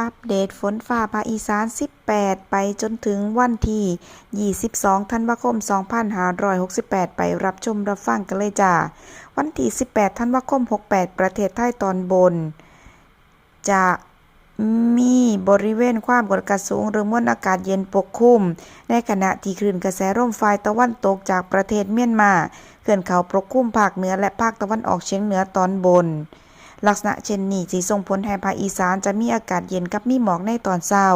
อัปเดตฝนฟ้าภาคอีสาน 18 ไปจนถึงวันที่ 22 ธันวาคม 2568 ไปรับชมรับฟังกันเลยจ้า วันที่ 18 ธันวาคม 68 ประเทศไทยตอนบน จะมีบริเวณความกดอากาศสูงหรือมวลอากาศเย็นปกคลุม ในขณะที่คลื่นกระแสร่มฝ่ายตะวันตกจากประเทศเมียนมาเคลื่อนเขาปกคลุมภาคเหนือและภาคตะวันออกเฉียงเหนือตอนบน ลักษณะเช่นนี้สิส่งผลให้ภาคอีสานจะมีอากาศเย็นกับมีหมอกในตอนเช้า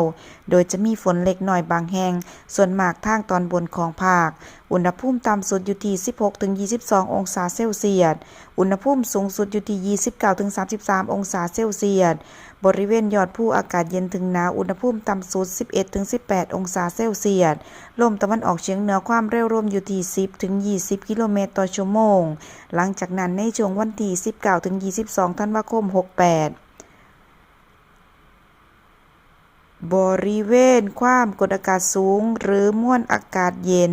โดยจะมีฝนเล็กน้อยบางแห่ง ส่วนมากทางตอนบนของภาค อุณหภูมิต่ำสุดอยู่ที่ 16-22 องศาเซลเซียส อุณหภูมิสูงสุดอยู่ที่ 29-33 องศาเซลเซียส บริเวณยอดภูอากาศเย็นถึงหนาว อุณหภูมิต่ำสุด 11-18 องศาเซลเซียส ลมตะวันออกเฉียงเหนือความเร็วลมอยู่ที่ 10-20 กิโลเมตรต่อชั่วโมง หลังจากนั้นในช่วงวันที่ 19-22ธันวาคม 68 บริเวณความกดอากาศสูง หรือมวลอากาศเย็น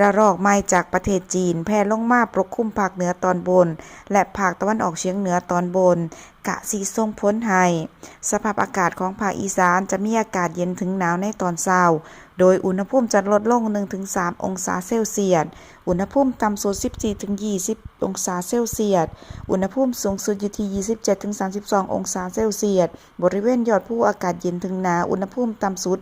ระลอกใหม่จากประเทศจีน แผ่ลงมาปกคลุมภาคเหนือตอนบน และภาคตะวันออกเฉียงเหนือตอนบน กะสีส่งผลให้สภาพอากาศของภาคอีสานจะมีอากาศเย็นถึงหนาวในตอนเช้า โดยอุณหภูมิจะลดลง 1-3 องศาเซลเซียส อุณหภูมิต่ำสุด 14-20 องศาเซลเซียส อุณหภูมิสูงสุดอยู่ที่ 27-32 องศาเซลเซียส บริเวณยอดภูอากาศเย็นถึงหนาว อุณหภูมิต่ำสุด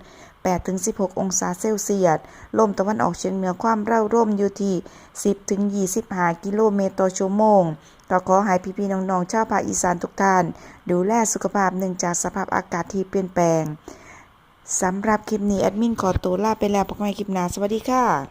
8-16 องศาเซลเซียส ลมตะวันออกเฉียงเหนือความเร่าร่มอยู่ที่ 10-25 กิโลเมตรต่อชั่วโมงก็ขอให้พี่ๆน้องๆชาวภาคอีสานทุกท่าน ดูแลสุขภาพหนึ่งจากสภาพอากาศที่เปลี่ยนแปลงสำหรับคลิปนี้แอดมินขอตัวลาไปแล้วพบกันใหม่คลิปหน้าสวัสดีค่ะ